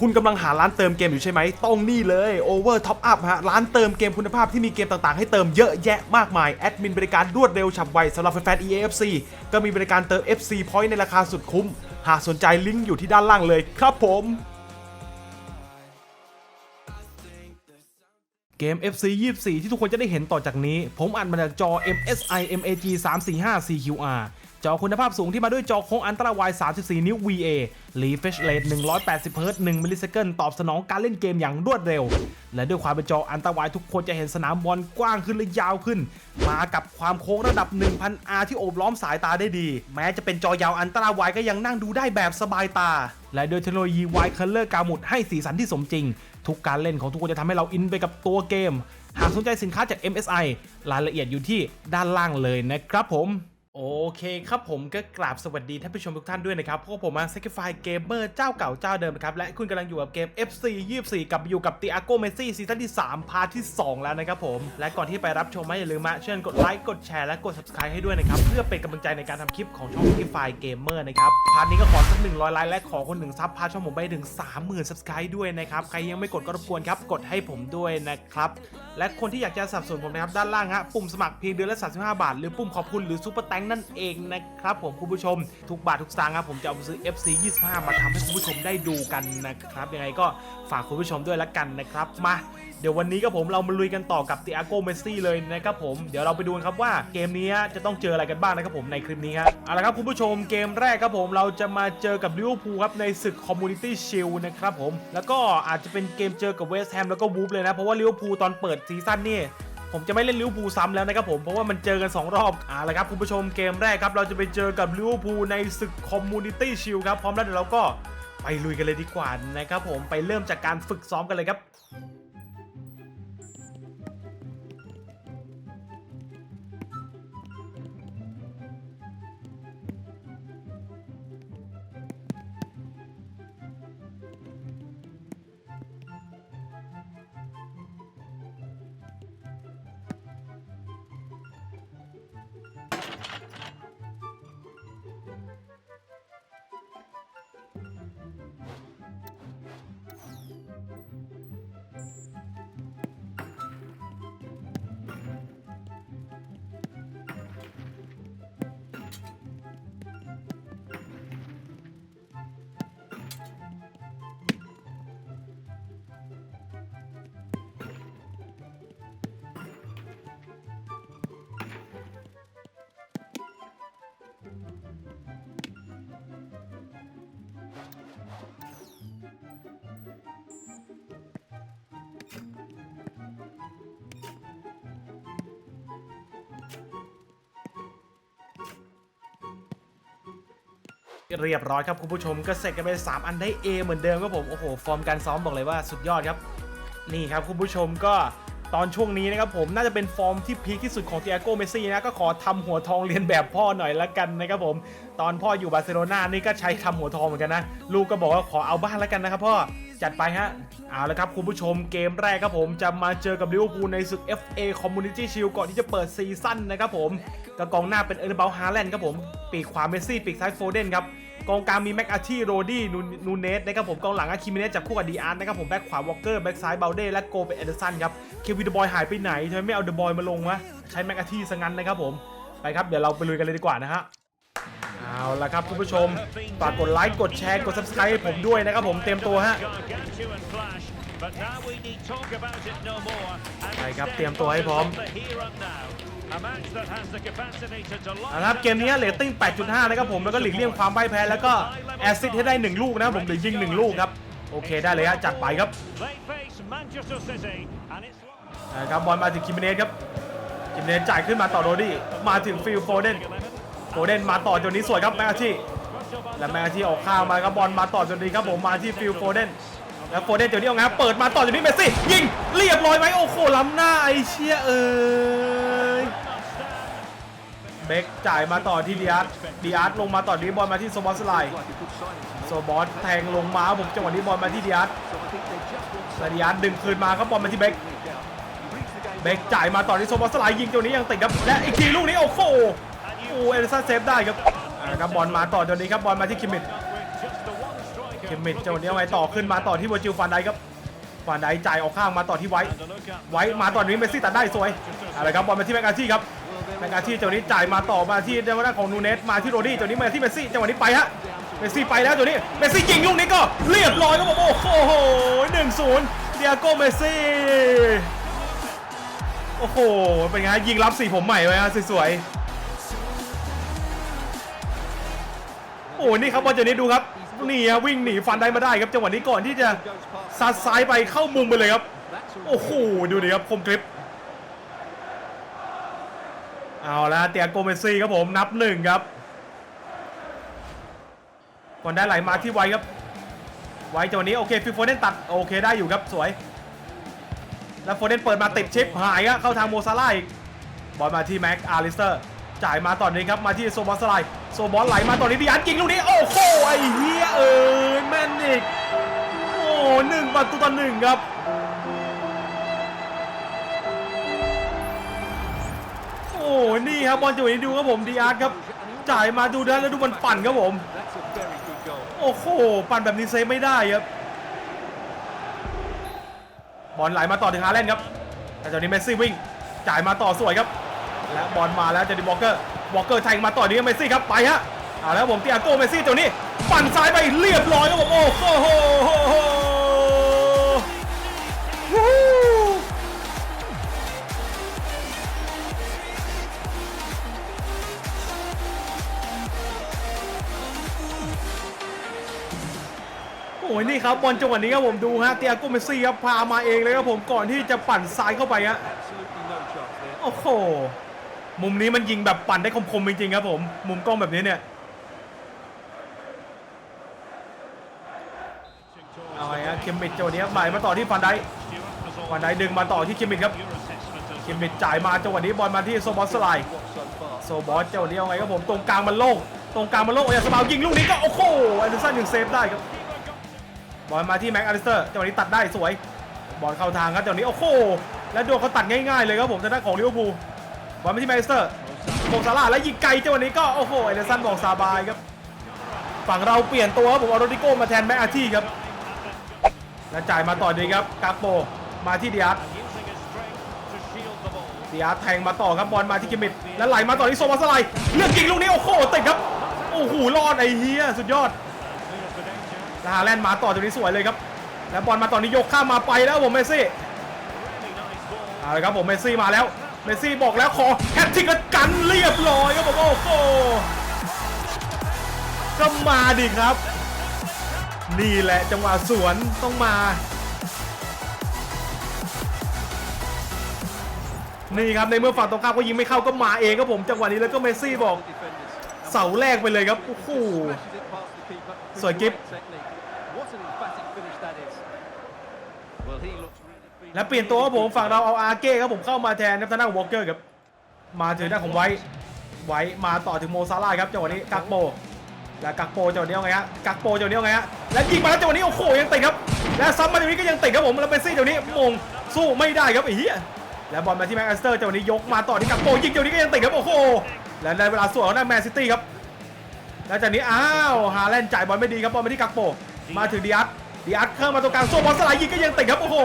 คุณกำลังหาร้านเติมเกมอยู่ใช่ไหมต้องนี่เลย Over Top Up ฮะ ร้านเติมเกมคุณภาพที่มีเกมต่างๆ ให้เติมเยอะแยะมากมาย แอดมินบริการรวดเร็วฉับไวสำหรับแฟนๆ EAFC ก็มีบริการเติม FC Point ในราคาสุดคุ้ม หากสนใจลิงก์อยู่ที่ด้านล่างเลยครับผมเกม FC 24 ที่ทุกคนจะได้เห็นต่อจากนี้ ผมอัดมาจากจอ MSI MAG 345 CQR จอคุณภาพสูงที่มาด้วยจอโค้งอันตราไว34 นิ้ว VA Refresh Rate 180 Hz 1มิลลิเซคันตอบสนองการเล่นเกมอย่างรวดเร็ว และด้วยความเป็นจออันตราไวทุกคนจะเห็นสนามบอลกว้างขึ้นและยาวขึ้น มากับความโค้งระดับ 1000R ที่โอบล้อมสายตาได้ดี แม้จะเป็นจอยาวอันตราไวก็ยังนั่งดูได้แบบสบายตา และด้วยเทคโนโลยี Wide Color กาหมุดให้สีสันที่สมจริง ทุกการเล่นของทุกคนจะทำให้เราอินไปกับตัวเกม หากสนใจสินค้าจาก MSI รายละเอียดอยู่ที่ด้านล่างเลยนะครับผม โอเคครับผมก็กราบสวัสดีท่านผู้ชมทุกท่านด้วยนะครับพวกผมมา Sacrifice Gamer เจ้าเก่าเจ้าเดิมนะครับ และคุณกำลังอยู่กับเกม FC 24 กับอยู่กับ Tiago Messi ซีซั่นที่ 3 พาร์ทที่ 2 แล้วนะครับผม และก่อนที่ไปรับชมนะอย่าลืมมาเชิญกดไลค์กดแชร์และกด Subscribe ให้ด้วยนะครับ เพื่อเป็นกำลังใจในการทำคลิปของช่อง Sacrifice Gamer นะครับ พาร์ทนี้ก็ขอสัก100ไลค์และขอคนหนึ่งซับพาช่องผมไปถึง 30,000 Subscribe ด้วยนะครับใครยังไม่กดก็รบกวนครับกดให้ผมด้วยนะครับและคนที่อยากจะสนับสนุนผมนะครับด้านล่างฮะปุ่มสมัครเพียงเดือนละ35 บาท หรือปุ่มขอบคุณหรือซูเปอร์แตงนั่นเองนะครับผมคุณผู้ชมทุกบาททุกสตางค์ครับผมจะเอาไปซื้อ FC 25 มาทำให้คุณผู้ชมได้ดูกันนะครับยังไงก็ฝากคุณผู้ชมด้วยละกันนะครับมาเดี๋ยววันนี้ก็ผมเรามาลุยกันต่อกับติอาโกเมสซี่เลยนะครับผมเดี๋ยวเราไปดูกันครับว่าเกมนี้จะต้องเจออะไรกันบ้างนะครับผมในคลิปนี้ครับเอาละครับคุณผู้ชมเกมแรกครับผมเราจะมาเจอกับลิเวอร์พูลครับในศึกคอมมูนิตี้ชิลนะครับผมแล้วก็อาจจะเป็นเกมเจอกับเวสต์แฮมแล้วก็วูฟเลยนะเพราะว่าลิเวอร์พูลตอนเปิดซีซั่นนี่ ผมจะไม่เล่นลิเวอร์พูลซ้ำแล้วนะครับผมเพราะว่ามันเจอกัน 2 รอบอ่าละครับคุณผู้ชมเกมแรกครับ เราจะไปเจอกับลิเวอร์พูลในศึกคอมมูนิตี้ชิลครับพร้อมแล้วเดี๋ยวเราก็ไปลุยกันเลยดีกว่านะครับผมไปเริ่มจากการฝึกซ้อมกันเลยครับ เรียบร้อยครับคุณผู้ชมก็เสร็จกันไป 3 อันได้ A เหมือนเดิมครับผม โอ้โห ฟอร์มการซ้อมบอกเลยว่าสุดยอดครับ นี่ครับคุณผู้ชมก็ตอนช่วงนี้นะครับผมน่าจะเป็นฟอร์มที่พีคที่สุดของเตียโกเมสซี่นะก็ขอทำหัวทองเรียนแบบพ่อหน่อยละกันนะครับผม ตอนพ่ออยู่บาร์เซโลนานี่ก็ใช้ทำหัวทองเหมือนกันนะ ลูกก็บอกว่าขอเอาบ้านละกันนะครับพ่อ จัดไปฮะ เอาละครับคุณผู้ชมเกมแรกครับผมจะมาเจอกับลิเวอร์พูลในศึก FA Community Shield ก่อนที่จะเปิดซีซั่นนะครับผมก็กองหน้าเป็นเออร์เบลฮาแลนด์ครับผม ปีกขวาเมสซี่ ปีกซ้ายโฟเดนครับ กองกลางมีแม็กอาที่โรดี้นูเนสนะครับผมกองหลังอาคิมิเนสจับคู่กับดีอาร์นะครับผมแบ็คขวาวอลเกอร์แบ็คซ้ายเบลเด้และโกเป็นเอเดอร์สันครับเควินเดอะบอยหายไปไหนทำไมไม่เอาเดอะบอยมาลงวะใช้แม็กอาที่ซะงั้นนะครับผมไปครับเดี๋ยวเราไปลุยกันเลยดีกว่านะฮะ เอาละครับคุณผู้ชมฝากกดไลค์กดแชร์กด subscribe ให้ผมด้วยนะครับผมเตรียมตัวฮะ ใช่ครับเตรียมตัวให้พร้อมเอาละครับเกมนี้เรตติ้ง 8.5 นะครับผมแล้วก็หลีกเลี่ยงความพ่ายแพ้แล้วก็แอสซิสต์ให้ได้ 1 ลูกนะผมหรือยิง 1 ลูกครับ โอเคได้เลยฮะจัดไปครับนะครับบอลมาถึงคิมเนสครับคิมเนสจ่ายขึ้นมาต่อโรดี้มาถึงฟิลโฟเดน โฟเดนมาต่อจนนี้สวยครับแมกชีและแมกชีออกข้างมาครับบอลมาต่อจนนี้ครับผมมาที่ฟิลโฟเดนแล้วโฟเดนเดี๋ยวนี้เอาไงครับเปิดมาต่อจนนี้เมสซี่ยิงเรียบร้อยไหมโอ้โหล้ำหน้าไอเชียเอ้ยเบคจ่ายมาต่อที่ดีอาร์ตดีอาร์ตลงมาต่อนี้บอลมาที่โซบอสไลน์โซบอสแทงลงมาผมจังหวะนี้บอลมาที่ดีอาร์ตและดีอาร์ตดึงคืนมาครับบอลมาที่เบคเบกจ่ายมาต่อที่โซบอสไลด์ยิงตัวนี้ยังติดครับและอีกทีลูกนี้โอ้โห โอ้เอเดอร์สันเซฟได้ครับอ่าครับบอลมาต่อตัวนี้ครับบอลมาที่คิมมิดเคมมิดเจ้าวันนี้เอาไงต่อขึ้นมาต่อที่เวอจิลฟานไดครับฟานไดจ่ายออกข้างมาต่อที่ไว้ ไว้มาตอนนี้เมสซี่ตัดได้สวยอะไรครับบอลมาที่แมกกาซี่ครับแมกกาซี่เจ้านี้จ่ายมาต่อมาที่เดวนาของนูเนสมาที่โรดี้เจ้านี้มาที่เมสซี่จังหวะนี้ไปฮะเมสซี่ไปแล้วเจ้านี้เมสซี่ยิงลูกนี้ก็เรียบร้อยครับผมโอ้โหหนึ่งศูนย์เดียโก้เมสซี่โอ้โหเป็นไงยิงรับสีผมใหม่ไว้ฮะสวยๆ โอ้นี่ครับบอลเจ้านี้ดูครับนี่ฮะวิ่งหนีฟันได้มาได้ครับจังหวะนี้ก่อนที่จะซัดซ้ายไปเข้ามุมไปเลยครับโอ้โหดูดิครับคมกริปเอาละเตียโกเมซี่ครับผมนับหนึ่งครับก่อนได้ไหลมาที่ไวครับ ไวจังหวะนี้โอเคฟิลโฟเดนตัดโอเคได้อยู่ครับสวย แล้วโฟเดนเปิดมาติดชิปหายครับเข้าทางโมซาร่าอีกบอลมาที่แม็กอาริสเตอร์จ่ายมาตอนนี้ครับมาที่โซบอสไล โซบอสไหลมาตอนนี้ดิอันยิงลูกนี้โอ้โหไอ้เฮียเอ้ยแม่นอีกโอ้หนึ่งประตูต่อหนึ่งครับโอ้นี่ครับบอลจังหวะนี้ดูครับผมดีอาร์ครับจ่ายมาดูด้านแล้วดูมันปั่นครับผมโอ้โหปั่นแบบนี้เซฟไม่ได้ครับบอลไหลมาต่อถึงฮาแลนด์ครับแต่จากนี้เมสซี่วิ่งจ่ายมาต่อสวยครับ และบอลมาแล้วเจดีวอลเกอร์ วอลเกอร์แทงมาต่อนี้เมสซี่ครับไปฮะเอาแล้วผมเตียโก้เมสซี่ตัวนี้ปั่นซ้ายไปเรียบร้อยครับผมโอ้โหวู้ฮู้โอ้ยนี่ครับบอลจังหวะนี้ครับผมดูฮะเตียโกเมสซี่ครับพามาเองเลยครับผมก่อนที่จะปั่นซ้ายเข้าไปฮะโอ้โห มุมนี้มันยิงแบบปั่นได้คมๆจริงๆครับผม มุมกล้องแบบนี้เนี่ยเอาไงฮะเคมมิดจังหวะนี้ครับไหลมาต่อที่ฟันไดฟันไดดึงมาต่อที่เคมมิดครับเคมมิดจ่ายมาจังหวะนี้บอลมาที่โซบอสสไลด์โซบอสจังหวะนี้เอาไงครับผมตรงกลางมันโล่งตรงกลางมันโล่งโอ้ยสบาวยิงลูกนี้ก็โอ้โหแอนเดอร์สันยังเซฟได้ครับบอลมาที่แม็กอาริสเตอร์จังหวะนี้ตัดได้สวยบอลเข้าทางครับจังหวะนี้โอ้โหแล้วโดนเขาตัดง่ายๆเลยครับผมทางด้านของลิเวอร์พูล บอลมาที่แม็กอาริสเตอร์โมงซาร่าแล้วยิงไกลจังหวะนี้ก็โอ้โหเอเดอร์สันบอกซาบายครับฝั่งเราเปลี่ยนตัวครับผมเอาโรดิโก้มาแทนแม็กอาที่ครับแล้วจ่ายมาต่อดีครับกาโปมาที่ดิอาร์ดิอาร์แทงมาต่อครับบอลมาที่กิมมิดแล้วไหลมาต่อที่โซมาสไลด์เลือกยิงลูกนี้โอ้โหติดครับโอ้โหรอดไอ้เฮียสุดยอดแล้วฮาแลนด์มาต่อตรงนี้สวยเลยครับแล้วบอลมาตอนนี้ยกข้ามมาไปแล้วผมเมสซี่เอาละครับผมเมสซี่มาแล้ว เมสซี่บอกแล้วขอแฮตทริกแล้วกันเรียบร้อยครับผมโอ้โหก็มาดิครับ นี่แหละจังหวะสวนต้องมา นี่ครับในเมื่อฝั่งตรงข้ามก็ยิงไม่เข้าก็มาเองครับผมจังหวะนี้แล้วก็เมสซี่บอก เสาแรกไปเลยครับโอ้โหสวยกิ๊บ และเปลี่ยนตัวครับผมฝั่งเราเอาอาเก้ครับผมเข้ามาแทนครับทางด้านของวอลเกอร์ครับมาถึงด้านของไว้ไว้มาต่อถึงโมซาร่าครับจังหวะนี้กักโปและกักโปจังหวะนี้เอาไงฮะกักโปจังหวะนี้เอาไงฮะและยิงมาแล้วจังหวะนี้โอ้โหยังติดครับและซ้ำมาจังหวะนี้ก็ยังติดครับผมแล้วเมสซี่จังหวะนี้มงสู้ไม่ได้ครับไอ้เหี้ยและบอลมาที่แม็กอัลสเตอร์จังหวะนี้ยกมาต่อที่กักโปยิงจังหวะนี้ก็ยังติดครับโอ้โหและในเวลาส่วนของด้าแมนซิตี้ครับแล้วจากนี้อ้าวฮาแลนด์จ่ายบอลไม่ดีครับบอลมาที่กักโปมาถึงดิอัสดิอัสเข้ามาตรงกลางโซ่บอลสลด์ยิงก็ยังติดครับโอ้โห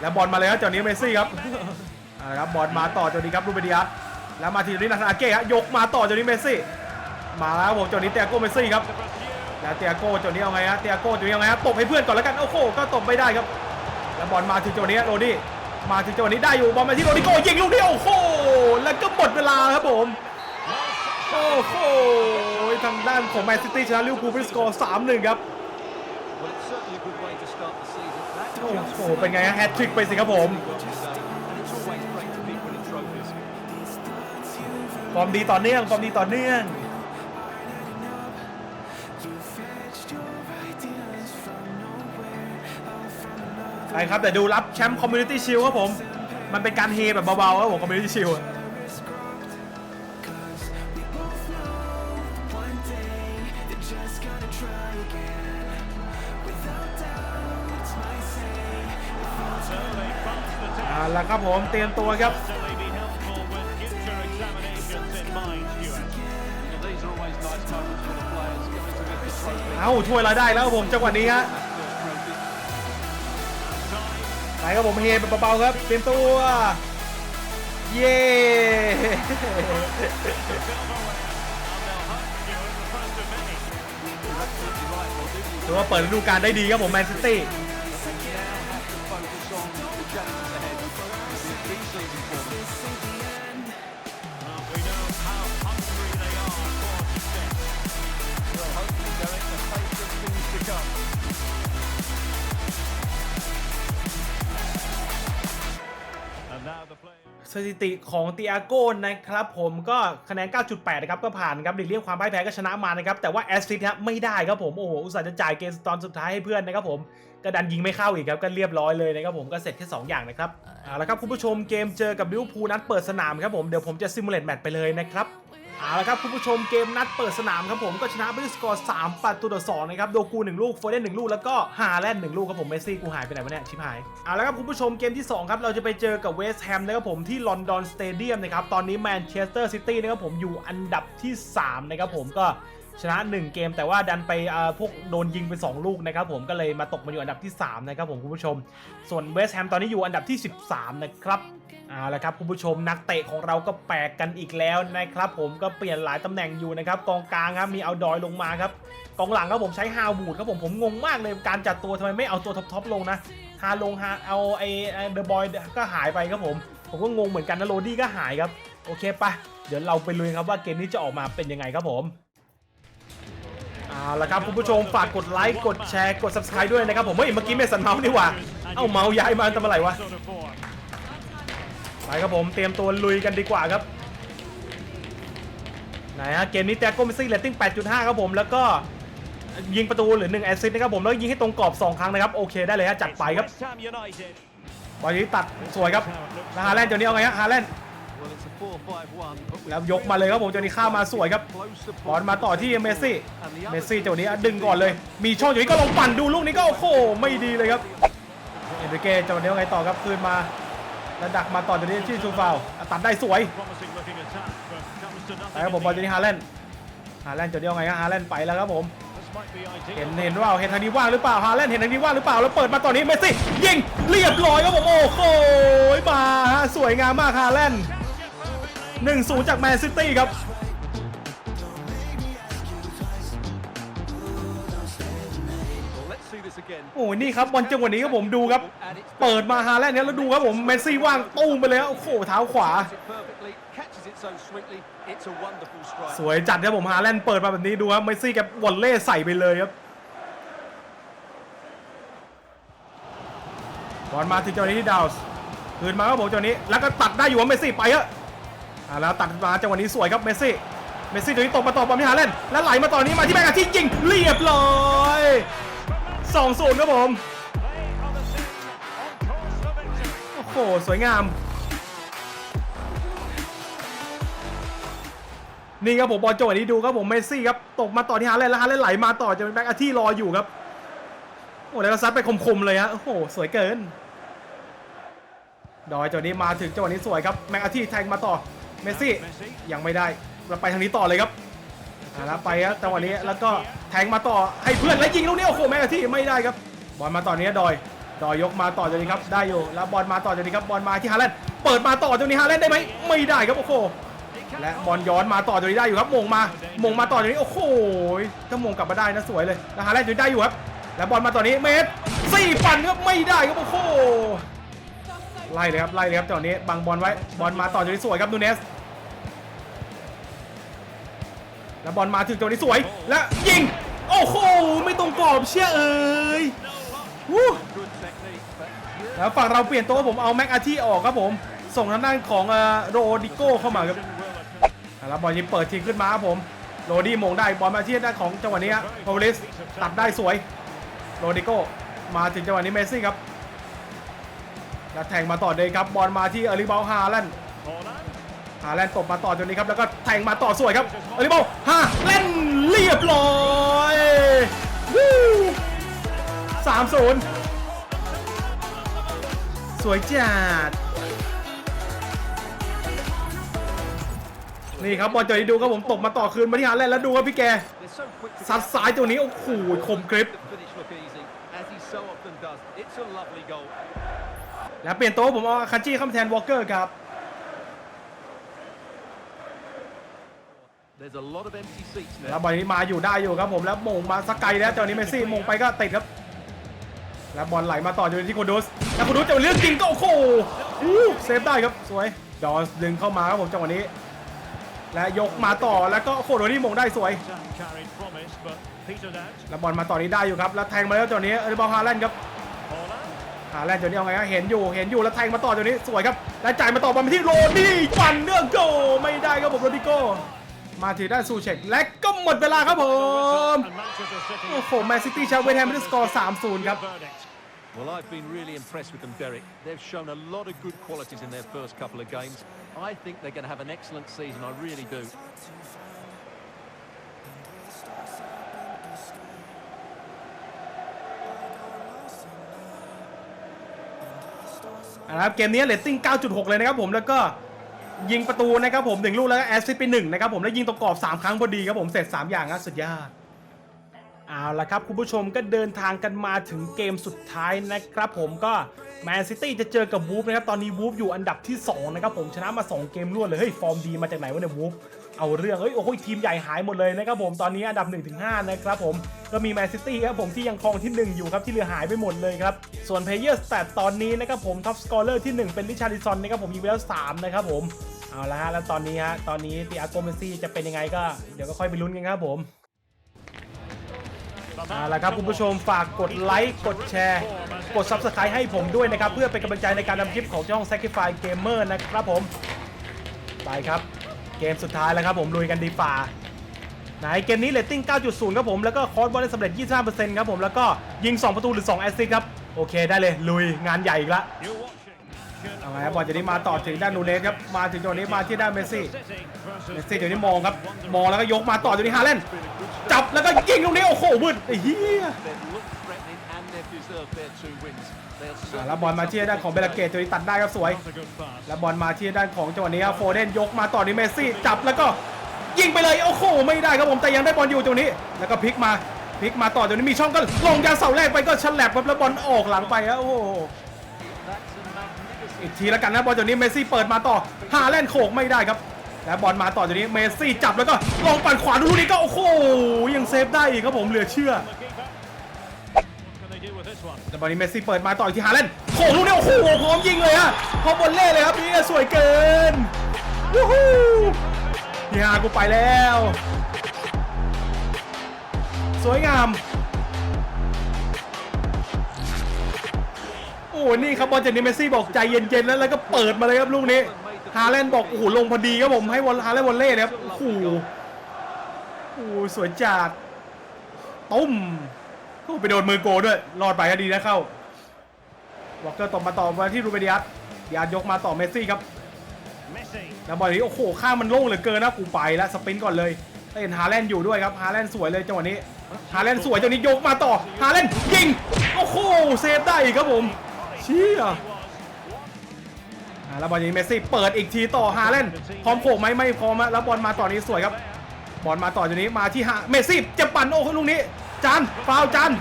แล้วบอลมาเลยครับจานี้เมซี่ครับเอะครับบอลมาต่อจานี้ครับลูเบดิอัสแล้วมาทีนี้นาธานอาเก้ฮะยกมาต่อจานี้เมซี่มาแล้วผมจานี้เตียโก้เมซี่ครับแล้วเตียโก้จานี้เอาไงฮะเตียโก้จานี้เอาไงฮะตบให้เพื่อนก่อนแล้วกันโอ้โหก็ตบไม่ได้ครับ แล้วบอลมาถึงจังหวะนี้โรดี้มาถึงจังหวะนี้ได้อยู่บอลมาที่โรดิโก้ยิงลูกนี้โอ้โหแล้วก็หมดเวลาครับผมโอ้โหทางด้านของแมนซิตี้ชนะลิเวอร์พูลเป็นสกอร์3-1 ครับ โอ้โหเป็นไงฮะแฮตทริกไปสิครับผมฟอร์มดีต่อเนื่องฟอร์มดีต่อเนื่องใช่ครับแต่ดูรับแชมป์คอมมูนิตี้ชิลครับผม มันเป็นการเฮแบบเบาๆครับผมคอมมูนิตี้ชิล ละครับผมเตรียมตัวครับ เอาช่วยเราได้แล้วครับผมจังหวะนี้ฮะไปครับผมเฮแบเบาๆครับเตรียมตัว เย้ถือว่าเปิดฤดูกาลได้ดีครับผมแมนซิตี้ สถิติของติอาโก้นะครับผมก็คะแนน 9.8 นะครับก็ผ่านครับหลีกเลี่ยงความพ่ายแพ้ก็ชนะมานะครับแต่ว่าแอสซิสต์ครับไม่ได้ครับผมโอ้โหอุตส่าห์จะจ่ายเกมตอนสุดท้ายให้เพื่อนนะครับผมก็ดันยิงไม่เข้าอีกครับก็เรียบร้อยเลยนะครับผมก็เสร็จแค่ 2 อย่างนะครับเอาละครับคุณผู้ชมเกมเจอกับลิเวอร์พูลนัดเปิดสนามครับผมเดี๋ยวผมจะซิมูเลตแมตช์ไปเลยนะครับ เอาละครับคุณผู้ชมเกมนัดเปิดสนามครับผมก็ชนะไปด้วยสกอร์3ประตูต่อ2นะครับโดกู1ลูกโฟเดน1ลูกแล้วก็ฮาแลนด์1ลูกครับผมเมสซี่กูหายไปไหนวะเนี่ยชิบหายเอาละครับคุณผู้ชมเกมที่2ครับเราจะไปเจอกับเวสต์แฮมนะครับผมที่ลอนดอนสเตเดียมนะครับตอนนี้แมนเชสเตอร์ซิตี้นะครับผมอยู่อันดับที่3นะครับผมก็ ชนะ 1 เกมแต่ว่าดันไปพวกโดนยิงไป 2 ลูกนะครับผมก็เลยมาตกมาอยู่อันดับที่ 3 นะครับผมคุณผู้ชม ส่วนเวสต์แฮมตอนนี้อยู่อันดับที่ 13 นะครับเอาละครับคุณผู้ชมนักเตะของเราก็แปลกกันอีกแล้วนะครับผมก็เปลี่ยนหลายตำแหน่งอยู่นะครับกองกลางครับมีเอาดอยลงมาครับกองหลังครับผมใช้ฮาวบูดครับผมผมงงมากเลยการจัดตัวทำไมไม่เอาตัวท็อปๆลงนะฮาลงฮาเอาไอเดอะบอยก็หายไปครับผม ผมก็งงเหมือนกันนะโรดี้ก็หายครับ โอเคปะเดี๋ยวเราไปลุยครับว่าเกมนี้จะออกมาเป็นยังไงครับผม เอาละครับคุณผู้ชมฝากกดไลค์กดแชร์กด subscribe ด้วยนะครับผมเฮ้ยเมื่อกี้เมสันเมาส์นี่หว่า เอ้าเมาส์ย้ายมาทำอะไรวะไปครับผมเตรียมตัวลุยกันดีกว่าครับไหนฮะเกมนี้แต่โกมิซี่เรตติ้ง 8.5 ครับผมแล้วก็ยิงประตูหรือ1แอสซิสต์นะครับผมแล้วยิงให้ตรงกรอบ 2 ครั้งนะครับโอเคได้เลยฮะจัดไปครับบอลนี้ตัดสวยครับแล้วฮาแลนด์เดี๋ยวนี้เอาไงฮะฮาแลนด์ แล้วยกมาเลยครับผมเจานี้ข้ามมาสวยครับบอลมาต่อที่เมสซี่ เมสซี่เจ้านี้ดึงก่อนเลย มีช่องอยู่นี้ก็ลงปั่นดูลูกนี้ก็โอ้โหไม่ดีเลยครับ เอ็นเก้เจ้านี้ว่าไงต่อครับคืนมาแล้วดักมาต่อเจ้านี้ที่ซูฟาวตัดได้สวยไปครับผมบอลเจ้านี้ฮาแลนด์ฮาแลนด์เจ้านี้ว่าไงครับฮาแลนด์ไปแล้วครับผมเห็นเห็นว่าเห็นทางนี้ว่างหรือเปล่าฮาแลนด์เห็นทางนี้ว่างหรือเปล่าแล้วเปิดมาตอนนี้เมสซี่ยิงเรียบร้อยครับผมโอ้โหมาสวยงามมากฮาแลนด์ 1-0 จากแมนซิตี้ครับโอ้ยนี่ครับบอลจังหวะนี้ครับผมดูครับ เปิดมาฮาแลนด์เนี่ยแล้วดูครับผมเมสซี่ว่างตู้มไปเลยครับโอ้โหเท้าขวา สวยจัดครับผมฮาแลนด์เปิดมาแบบนี้ดูครับเมสซี่แกวอลเล่ใส่ไปเลยครับบอลมาที่จังหวะนี้ที่ดาวส์คืนมาครับผมจังหวะนี้แล้วก็ตัดได้อยู่ว่าเมสซี่ไปอะ อ่าแล้วตัดมาจังหวะนี้สวยครับเมสซี่ เมสซี่ตัวนี้ตกมาต่อบอลที่ฮาแลนแล้วไหลมาต่อนี้มาที่แมกกาที่ยิงเรียบร้อยสองศูนย์ครับผม โอ้โห สวยงาม นี่ครับผมบอลจังหวะนี้ดูครับผมเมสซี่ครับตกมาต่อที่ฮาแลนแล้วฮาแลนไหลมาต่อจะเป็นแบ็กอาที่รออยู่ครับ โอ้แล้วก็ซัดไปคมๆเลยฮะ โอ้โห สวยเกิน ดอยจังหวะนี้มาถึงจังหวะนี้สวยครับแม็กอาที่แทงมาต่อ เมสซี่ยังไม่ได้เราไปทางนี้ต่อเลยครับแล้วไปครับจังหวะนี้แล้วก็แทงมาต่อให้เพื่อนแล้วยิงลูกนี้โอ้โหแม็กอาที่ไม่ได้ครับ บอลมาต่อนี้ดอย ดอยยกมาต่อจากนี้ครับได้อยู่แล้วบอลมาต่อจากนี้ครับบอลมาที่ฮาแลนด์เปิดมาต่อจากนี้ฮาแลนด์ได้ไหมไม่ได้ครับโอ้โหและบอลย้อนมาต่อจากนี้ได้อยู่ครับมงมามงมาต่อจากนี้โอ้โหถ้ามงกลับมาได้นะสวยเลยแล้วฮาแลนด์ยังได้อยู่ครับ แล้วบอลมาต่อนี้เมตรสี่ปันครับไม่ได้ครับโอ้โห ไล่เลยครับไล่เลยครับตอนนี้บังบอลไว้บอลมาต่อจากนี้สวยครับนูเนสแล้วบอลมาถึงตรงหวะนี้สวย และยิงโอ้โหไม่ตรงกรอบเชี่ยเอ้ยวู้แล้วฝั่งเราเปลี่ยนตัวผมเอาแม็กอาที่ออกครับผม ส่งทางด้านของโรดิโก้เข้ามาครับแล้วบอลยิงเปิดทิ้งขึ้นมาครับผมโรดี้มงได้บอลมาที่ด้านของจังหวะนี้ครับโพลิสตัดได้สวยโรดิโก้มาถึงจังหวะนี้เมสซี่ครับ แล้วแทงมาต่อเลยครับบอลมาที่เอริเบลฮาแลนด์ฮาแลนด์ตบมาต่อจนนี้ครับแล้วก็แทงมาต่อสวยครับเอลิโบฮาแลนด์เรียบร้อยสามศูนย์สวยจัดนี่ครับบอลจอยดูครับผมตบมาต่อคืนมาที่ฮาแลนด์แล้วดูครับพี่แก so quick to ซัดซ้ายตัวนี้โอ้โหคมกริป แล้วเปลี่ยนโต๊ะผมเอาอาคาจิเข้ามาแทนวอลเกอร์ครับ There's a lot of empty seats แล้ว now. บอลนี้มาอยู่ได้อยู่ครับผมแล้วมงมาสกไกลแล้วตอนนี้เมสซี่มงไปก็ติดครับ แล้วบอลไหลมาต่ออยู่ที่โคดุสแล้วโคดุสจะเลือกจริงก็โอ้โหอู้เซฟได้ครับสวยดอนส์ดึงเข้ามาครับผมจังหวะนี้ และยกมาต่อแล้วก็โอ้โหโดนี่มงได้สวย carried promise, but petered out. แล้วบอลมาต่อนี้ได้อยู่ครับ แล้วแทงมาแล้วจังหวะนี้เออร์บอลฮาแลนด์ครับ อ่าแลนด์เดี๋ยวนี้เอาไงฮะเห็นอยู่เห็นอยู่แล้วแทงมาต่อเดี๋ยวนี้สวยครับแล้วจ่ายมาต่อบอลไปที่โรนี่ปั่นเนื่องโกไม่ได้ครับผมโรดิโกมาถือได้ซูเช็คและก็หมดเวลาครับผมโอ้โหแมนซิตี้ชาวเวสต์แฮมด้สกอร์3-0 ครับ Well, I've been really impressed with them, Derek. They've shown a lot of good qualities in their first couple of games. I think they're going to have an excellent season, I really do. นะครับเกมนี้เรตติ้ง 9.6 เลยนะครับผมแล้วก็ยิงประตูนะครับผมหนึ่งลูกแล้วก็แอสซิสต์ไปหนึ่งนะครับผมแล้วยิงตรงกรอบ 3 ครั้งพอดีครับผมเสร็จ 3 อย่างนะสุดยอดเอาละครับ คุณผู้ชมก็เดินทางกันมาถึงเกมสุดท้ายนะครับผมก็แมนซิตี้จะเจอกับวูฟนะครับ ตอนนี้วูฟอยู่อันดับที่ 2 นะครับผมชนะมา 2 เกมรวดเลย เฮ้ย ฟอร์มดีมาจากไหนวะเนี่ยวูฟ เอาเรื่องเฮ้ยโอ้โหทีมใหญ่หายหมดเลยนะครับผมตอนนี้อันดับ 1-5 นะครับผมก็มีแมนซิตี้ครับผมที่ยังครองที่ 1 อยู่ครับที่เหลือหายไปหมดเลยครับ ส่วนเพเยอร์สแตทตอนนี้นะครับผมท็อปสกอร์เลอร์ที่ 1 เป็นริชาริซอนนะครับผมยิงไปแล้ว3นะครับผมเอาละฮะแล้วตอนนี้ฮะตอนนี้ตีอาโกเมซี่จะเป็นยังไงก็เดี๋ยวก็ค่อยไปลุ้นกันครับผมเอาละครับคุณผู้ชมฝากกดไลค์กดแชร์ กด Subscribe ให้ผมด้วยนะครับ เพื่อเป็นกำลังใจในการทำคลิปของช่อง Sacrifice Gamer นะครับผม ไปครับ เกมสุดท้ายแล้วครับผมลุยกันดีฝ่าไหนเกมนี้เรตติ้ง 9.0 ครับผม แล้วก็คอร์สบอลได้สำเร็จ 25%ครับผม แล้วก็ยิง 2 ประตูหรือ 2 แอสซิสครับ โอเคได้เลยลุยงานใหญ่อีกละเอาไงครับบอลจะนี้มาต่อถึงด้านนูเนสครับ มาถึงตรงนี้มาที่ด้านเมสซี่ เมสซี่เดี๋ยวนี้มองครับ มองแล้วก็ยกมาต่อตรงนี้ฮาเลนจับแล้วก็ยิงตรงนี้โอ้โหมืดไอ้เหี้ย อ่าแล้วบอลมาที่ด้านของเบลเกตตัวนี้ตัดได้ครับสวย แล้วบอลมาที่ด้านของจังหวะนี้ครับโฟเดนยกมาต่อที่เมสซี่จับแล้วก็ยิงไปเลยโอ้โหไม่ได้ครับผมแต่ยังได้บอลอยู่ตรงนี้ แล้วก็พลิกมาพลิกมาต่อตรงนี้มีช่องก็ลงยางเสาแรกไปก็ฉลับครับแล้วบอลออกหลังไปครับโอ้โหอีกทีแล้วกันนะบอลตรงนี้เมสซี่เปิดมาต่อฮาแลนโขกไม่ได้ครับแล้วบอลมาต่อตรงนี้เมสซี่จับแล้วก็ลงปั่นขวาดูนี้ก็โอ้โหยังเซฟได้อีกครับผมเหลือเชื่อ แต่บอลนี้เมสซี่เปิดมาต่ออีกที่ฮาแลนด์โขลูกนี้โอ้โหพร้อมยิงเลยฮะพร้อมบอลเล่เลยครับนี่สวยเกินวู้ฮู้พี่ฮากูไปแล้ว สวยงาม โอ้โหนี่ครับบอลจากนี้เมสซี่บอกใจเย็นๆแล้วแล้วก็เปิดมาเลยครับลูกนี้ฮาแลนด์บอกโอ้โหลงพอดีครับผมให้วอลฮาแลนด์วอลเล่เลยครับโอ้โหโอ้สวยจัดตุ้ม โอ้โหไปโดนมือโกด้วยรอดไปก็ดีนะเข้าวอลเกอร์ตบมาต่อมาที่รูเบดิอัสดิอัสยกมาต่อเมสซี่ครับ Messi. แล้วบอลนี้โอ้โหข้างมันโล่งเหลือเกินนะกูไปแล้วสปรินต์ก่อนเลยเห็นฮาแลนด์อยู่ด้วยครับฮาแลนด์สวยเลยจังหวะนี้ฮาแลนด์สวยจังหวะนี้ยกมาต่อฮาแลนด์ยิงโอ้โหเซฟได้อีกครับผมเชี่ยอ่าแล้วบอลนี้เมสซี่เปิดอีกทีต่อฮาแลนด์พร้อมโขกไหมไม่พร้อมอะแล้วบอลมาต่อนี้สวยครับบอลมาต่อจากนี้มาที่ฮาเมสซี่จะปั่นโอ้โหลูกนี้ จานฟาวล์จาน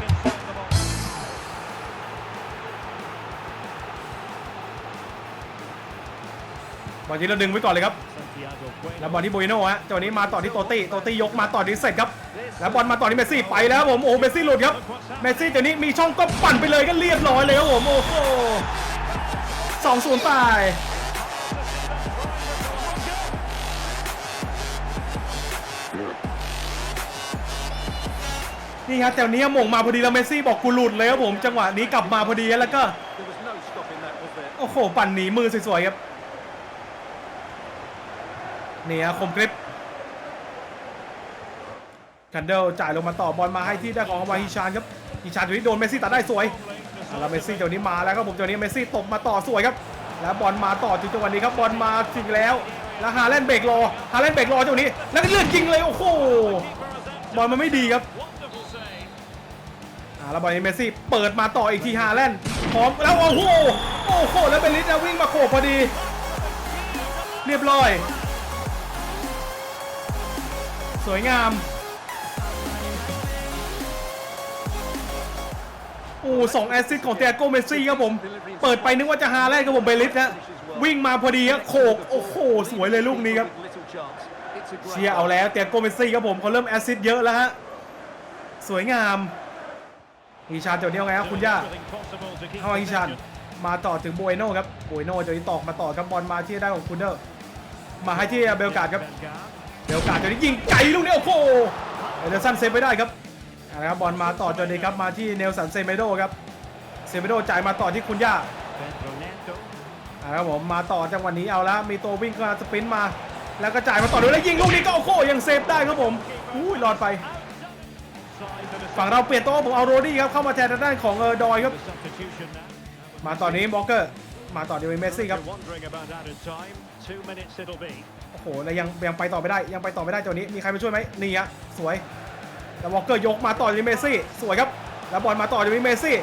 บอลนี้เราดึงไว้ก่อนเลยครับ Santiago Cuellar. แล้วบอลที่โบยโน่ฮะจังหวะนี้มาต่อที่โตตี้ โตตี้ยกมาต่อที่เสร็จครับ แล้วบอลมาต่อที่เมสซี่ไปแล้วครับผม โอ้โหเมสซี่หลุดครับ เมสซี่จังนี้มีช่องก็ปั่นไปเลยก็เรียบร้อยเลยครับผม โอ้โหสองศูนย์ไป นี่ครับแต่วนี้หม่งมาพอดีแล้วเมสซี่บอกกูหลุดเลยครับผมจังหวะนี้กลับมาพอดีแล้วก็โอ้โหปั่นหนีมือสวยๆครับนี่ฮะคมกริปกันเดลจ่ายลงมาต่อบอลมาให้ที่ได้ของวาฮิชานครับฮิชานตัวนี้โดนเมสซี่ตัดได้สวยแล้วเมสซี่ตัวนี้มาแล้วครับผมตัวนี้เมสซี่ตบมาต่อสวยครับ แล้วบอลมาต่อถึงจังหวะนี้ครับบอลมาถึงแล้ว แล้วฮาแลนเบรกรอฮาแลนเบรกรอจังหวะนี้ แล้วก็เลื่อนยิงเลยโอ้โหบอลมันไม่ดีครับ แล้วบอลให้เมสซี่เปิดมาต่ออีกทีฮาแลนด์พร้อมแล้วโอ้โหโอ้โหแล้วเป็นลิสวิ่งมาโขบพอดี เรียบร้อย สวยงามโอ้สองแอสซิสของเตียโกเมสซี่ครับผม เปิดไปนึกว่าจะฮาแลนด์ครับผมเบลิสนะวิ่งมาพอดีครับโขกโอ้โหสวยเลยลูกนี้ครับเชียร์เอาแล้วเตียโกเมสซี่ครับผมเขาเริ่มแอสซิสเยอะแล้วฮะสวยงาม อีชานเดี๋ยวนี้ไงครับคุณย่าเข้ามาอีชานมาต่อถึงโบยโน่ครับโบยโน่จะนี้ตอกมาต่อครับบอลมาที่ได้ของคุณเดอร์มาให้ที่เบลกาดครับเบลการ์ดจะนี้ยิงไกลลูกนี้โอ้โหเอเดอร์สันเซฟไปได้ครับเอาละครับบอลมาต่อจนดีครับมาที่เนลสันเซเมโดครับเซเมโดจ่ายมาต่อที่คุณย่า Pedro Neto. เอาละครับผมมาต่อจังหวะนี้เอาล้วมีตัววิ่งเข้ามาสปรินต์มา แล้วก็จ่ายมาต่อด้วยแล้วยิงลูกนี้ก็โอ้โหยังเซฟได้ครับผมอุ้ยรอดไป ฝั่งเราเปลี่ยนโต๊ะผมเอาโรดี้ครับเข้ามาแทนทางด้านของเออดอยครับ มาตอนนี้บล็อกเกอร์มาต่อเดวิดเมสซี่ครับ โอ้โหแล้วยังยังไปต่อไม่ได้ยังไปต่อไม่ได้จัวนี้มีใครมาช่วยไหมนี่ฮะสวยแล้ววอลเกอร์ยกมาต่อเดวิดเมสซี่สวยครับ แล้วบอลมาต่อเดวิดเมสซี่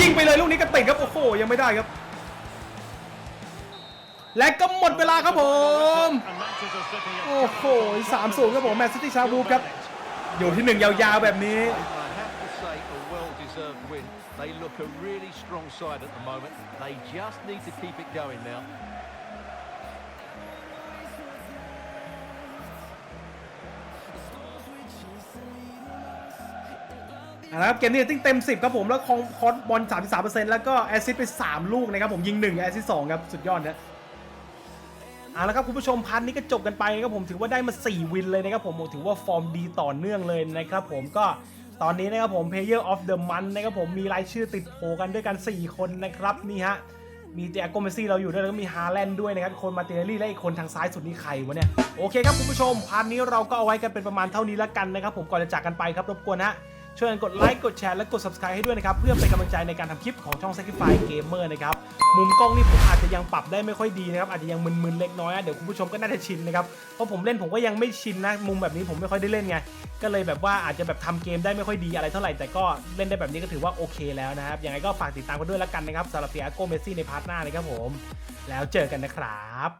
ยิงไปเลยลูกนี้ก็ติดครับโอ้โหยังไม่ได้ครับ และก็หมดเวลาครับผม โอ้โหสามศูนย์ครับผมแมนซิตี้ชาบูครับ อยู่ที่หนึ่งยาวๆแบบนี้ I have to say a well-deserved win. They look a really strong side at the moment. They just need to keep it going now. นะครับเกมนี้ติ้งเต็ม 10 ครับผม แล้วคองคอสบอล 33%แล้วก็แอสซิสต์ไป 3 ลูกนะครับผมยิง 1 แอสซิสต์2ครับ สุดยอดนะ เอาละครับคุณผู้ชมพันนี้ก็จบกันไปนะครับผมถือว่าได้มา 4 วินเลยนะครับผมถือว่าฟอร์มดีต่อเนื่องเลยนะครับผมก็ตอนนี้นะครับผม Player of the Month นะครับผมมีรายชื่อติดโผกันด้วยกัน 4 คนนะครับนี่ฮะมีเตียโกเมซี่เราอยู่ด้วยแล้วก็มีฮาแลนด์ด้วยนะครับ คนมาเตเนลี่และอีกคนทางซ้ายสุดนี่ใครวะเนี่ย โอเคครับคุณผู้ชมพาร์ทนี้เราก็เอาไว้กันเป็นประมาณเท่านี้แล้วกันนะครับผมก่อนจะจากกันไปครับรบกวนฮะ ช่วยกันกดไลค์กดแชร์และกด subscribe ให้ด้วยนะครับ เพื่อเป็นกำลังใจในการทำคลิปของช่อง Sacrifice Gamer นะครับ มุมกล้องนี่ผมอาจจะยังปรับได้ไม่ค่อยดีนะครับ อาจจะยังมึนๆเล็กน้อยนะเดี๋ยวคุณผู้ชมก็น่าจะชินนะครับ เพราะผมเล่นผมก็ยังไม่ชินนะ มุมแบบนี้ผมไม่ค่อยได้เล่นไง ก็เลยแบบว่าอาจจะแบบทำเกมได้ไม่ค่อยดีอะไรเท่าไหร่ แต่ก็เล่นได้แบบนี้ก็ถือว่าโอเคแล้วนะครับ ยังไงก็ฝากติดตามกันด้วยแล้วกันนะครับสำหรับเตียโกเมซี่ในพาร์ทหน้านะครับผม แล้วเจอกันนะครับ